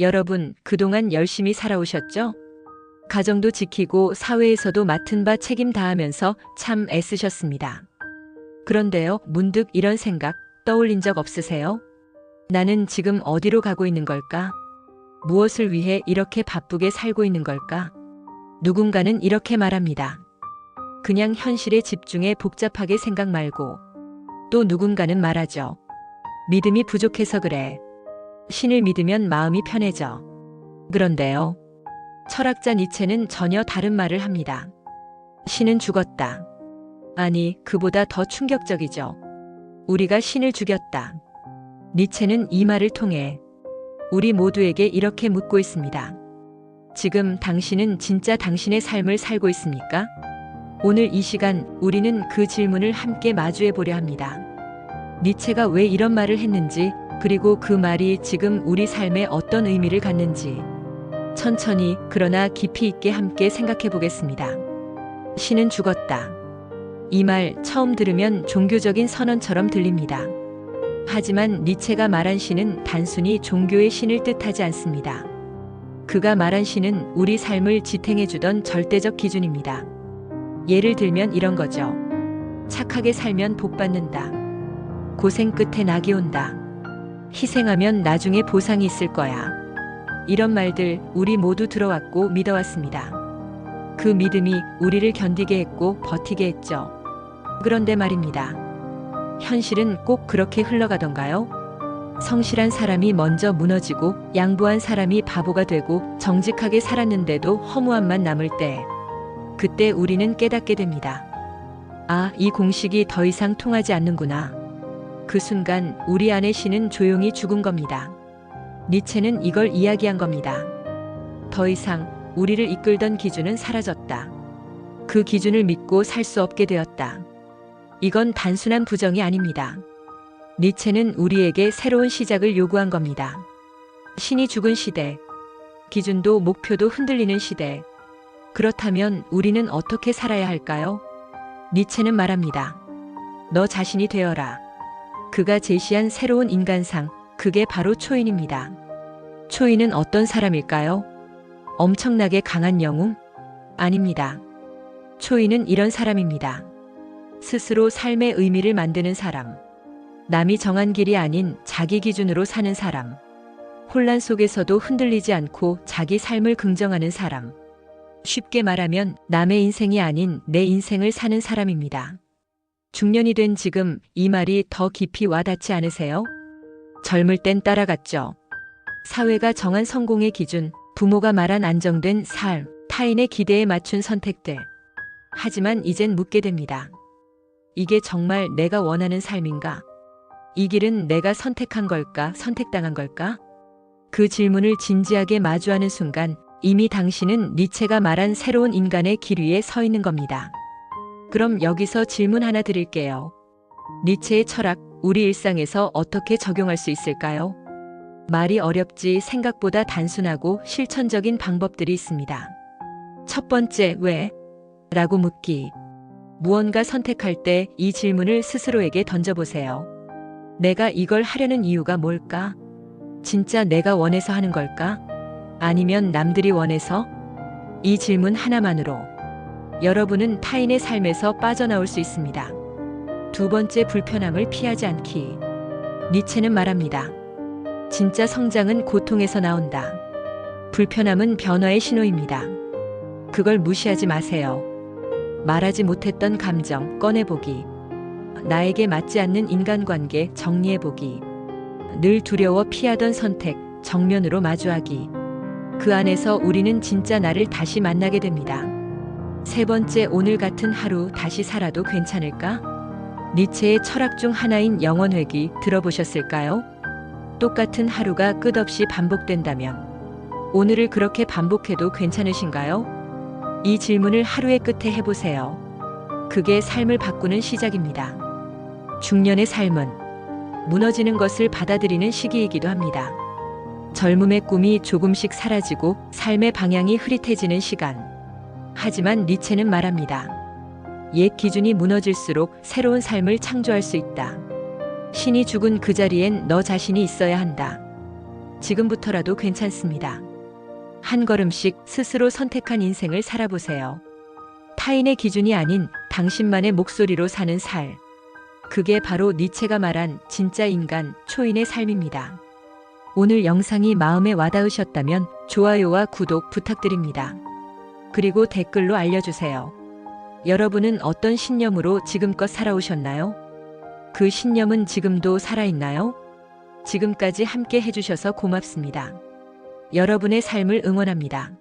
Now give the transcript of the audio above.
여러분, 그동안 열심히 살아오셨죠? 가정도 지키고 사회에서도 맡은 바 책임 다하면서 참 애쓰셨습니다. 그런데요, 문득 이런 생각 떠올린 적 없으세요? 나는 지금 어디로 가고 있는 걸까? 무엇을 위해 이렇게 바쁘게 살고 있는 걸까? 누군가는 이렇게 말합니다. 그냥 현실에 집중해 복잡하게 생각 말고. 또 누군가는 말하죠. 믿음이 부족해서 그래. 신을 믿으면 마음이 편해져. 그런데요. 철학자 니체는 전혀 다른 말을 합니다. 신은 죽었다. 아니, 그보다 더 충격적이죠. 우리가 신을 죽였다. 니체는 이 말을 통해 우리 모두에게 이렇게 묻고 있습니다. 지금 당신은 진짜 당신의 삶을 살고 있습니까? 오늘 이 시간 우리는 그 질문을 함께 마주해 보려 합니다. 니체가 왜 이런 말을 했는지, 그리고 그 말이 지금 우리 삶에 어떤 의미를 갖는지, 천천히 그러나 깊이 있게 함께 생각해 보겠습니다. 신은 죽었다. 이 말 처음 들으면 종교적인 선언처럼 들립니다. 하지만 니체가 말한 신은 단순히 종교의 신을 뜻하지 않습니다. 그가 말한 신은 우리 삶을 지탱해 주던 절대적 기준입니다. 예를 들면 이런 거죠. 착하게 살면 복 받는다. 고생 끝에 낙이 온다. 희생하면 나중에 보상이 있을 거야. 이런 말들 우리 모두 들어왔고 믿어왔습니다. 그 믿음이 우리를 견디게 했고 버티게 했죠. 그런데 말입니다. 현실은 꼭 그렇게 흘러가던가요? 성실한 사람이 먼저 무너지고 양보한 사람이 바보가 되고 정직하게 살았는데도 허무함만 남을 때 그때 우리는 깨닫게 됩니다. 아, 이 공식이 더 이상 통하지 않는구나. 그 순간 우리 안의 신은 조용히 죽은 겁니다. 니체는 이걸 이야기한 겁니다. 더 이상 우리를 이끌던 기준은 사라졌다. 그 기준을 믿고 살 수 없게 되었다. 이건 단순한 부정이 아닙니다. 니체는 우리에게 새로운 시작을 요구한 겁니다. 신이 죽은 시대, 기준도 목표도 흔들리는 시대. 그렇다면 우리는 어떻게 살아야 할까요? 니체는 말합니다. 너 자신이 되어라. 그가 제시한 새로운 인간상, 그게 바로 초인입니다. 초인은 어떤 사람일까요? 엄청나게 강한 영웅? 아닙니다. 초인은 이런 사람입니다. 스스로 삶의 의미를 만드는 사람. 남이 정한 길이 아닌 자기 기준으로 사는 사람. 혼란 속에서도 흔들리지 않고 자기 삶을 긍정하는 사람. 쉽게 말하면 남의 인생이 아닌 내 인생을 사는 사람입니다. 중년이 된 지금 이 말이 더 깊이 와닿지 않으세요? 젊을 땐 따라갔죠. 사회가 정한 성공의 기준, 부모가 말한 안정된 삶, 타인의 기대에 맞춘 선택들. 하지만 이젠 묻게 됩니다. 이게 정말 내가 원하는 삶인가? 이 길은 내가 선택한 걸까, 선택당한 걸까? 그 질문을 진지하게 마주하는 순간 이미 당신은 니체가 말한 새로운 인간의 길 위에 서 있는 겁니다. 그럼 여기서 질문 하나 드릴게요. 니체의 철학, 우리 일상에서 어떻게 적용할 수 있을까요? 말이 어렵지 생각보다 단순하고 실천적인 방법들이 있습니다. 첫 번째, 왜? 라고 묻기. 무언가 선택할 때 이 질문을 스스로에게 던져보세요. 내가 이걸 하려는 이유가 뭘까? 진짜 내가 원해서 하는 걸까? 아니면 남들이 원해서? 이 질문 하나만으로 여러분은 타인의 삶에서 빠져나올 수 있습니다. 두 번째 불편함을 피하지 않기. 니체는 말합니다. 진짜 성장은 고통에서 나온다. 불편함은 변화의 신호입니다. 그걸 무시하지 마세요. 말하지 못했던 감정 꺼내보기. 나에게 맞지 않는 인간관계 정리해보기. 늘 두려워 피하던 선택 정면으로 마주하기. 그 안에서 우리는 진짜 나를 다시 만나게 됩니다. 세 번째 오늘 같은 하루 다시 살아도 괜찮을까? 니체의 철학 중 하나인 영원회귀 들어보셨을까요? 똑같은 하루가 끝없이 반복된다면 오늘을 그렇게 반복해도 괜찮으신가요? 이 질문을 하루의 끝에 해보세요. 그게 삶을 바꾸는 시작입니다. 중년의 삶은 무너지는 것을 받아들이는 시기이기도 합니다. 젊음의 꿈이 조금씩 사라지고 삶의 방향이 흐릿해지는 시간. 하지만 니체는 말합니다. 옛 기준이 무너질수록 새로운 삶을 창조할 수 있다. 신이 죽은 그 자리엔 너 자신이 있어야 한다. 지금부터라도 괜찮습니다. 한 걸음씩 스스로 선택한 인생을 살아보세요. 타인의 기준이 아닌 당신만의 목소리로 사는 살. 그게 바로 니체가 말한 진짜 인간, 초인의 삶입니다. 오늘 영상이 마음에 와닿으셨다면 좋아요와 구독 부탁드립니다. 그리고 댓글로 알려주세요. 여러분은 어떤 신념으로 지금껏 살아오셨나요? 그 신념은 지금도 살아있나요? 지금까지 함께 해주셔서 고맙습니다. 여러분의 삶을 응원합니다.